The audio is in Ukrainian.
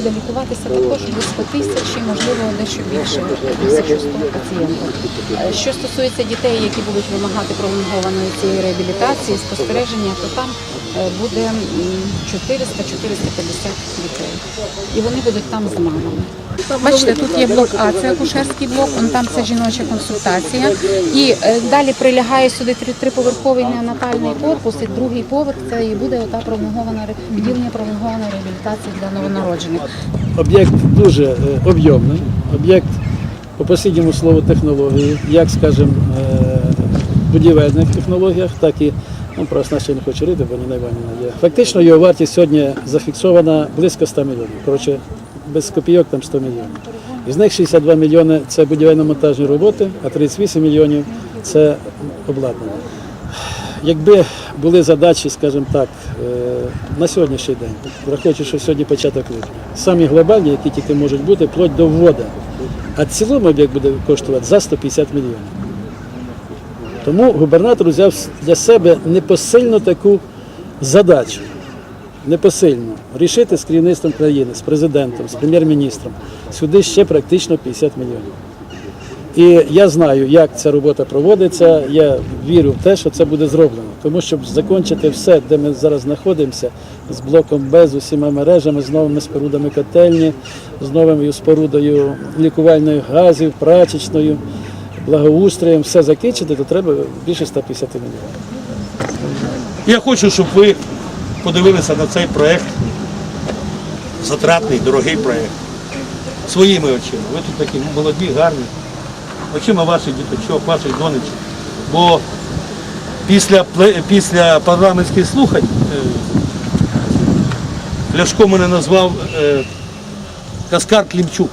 буде лікуватися також близько тисячі, можливо, дещо більше 1100 пацієнтів. Е, Що стосується дітей, які будуть вимагати пролонгованої цієї реабілітації, спостереження, то там е, буде 400-450 дітей. І вони будуть там з мамами. Бачите, тут є блок А, це акушерський блок, он там це жіноча консультація. І е, далі прилягає сюди триповерховий неонатальний корпус, і другий поверх це і буде ота пролонгована відділення пролонгованої реабілітації для новонароджених. Об'єкт дуже е, об'ємний, об'єкт по послідньому слову технології, як, скажімо, е, будівельних технологіях, так і ну, про оснащення не хочу рити, бо Ніна Іванівна є. Фактично його вартість сьогодні зафіксована близько 100 мільйонів. Коротше, без копійок там 100 мільйонів. Із них 62 мільйони це будівельно-монтажні роботи, а 38 мільйонів це обладнання. Якби були задачі, скажімо так, е, на сьогоднішній день, враховуючи, що сьогодні початок липня, самі глобальні, які тільки можуть бути, вплоть до вводу. А цілому об'єкт буде коштувати за 150 мільйонів. Тому губернатор взяв для себе непосильну таку задачу. Непосильно рішити з керівництвом країни, з президентом, з прем'єр-міністром. Сюди ще практично 50 мільйонів. І я знаю, як ця робота проводиться. Я вірю в те, що це буде зроблено. Тому щоб закінчити все, де ми зараз знаходимося, з блоком Б, з усіма мережами, з новими спорудами котельні, з новою спорудою лікувальних газів, прачечною, благоустроєм, все закінчити, то треба більше 150 мільйонів. Я хочу, щоб ви подивилися на цей проєкт, затратний, дорогий проєкт, своїми очима. Ви тут такі молоді, гарні, очима ваших діточок, ваших донечок. Бо після, після парламентських слухань е, Ляшко мене назвав е, Каскар Клімчук.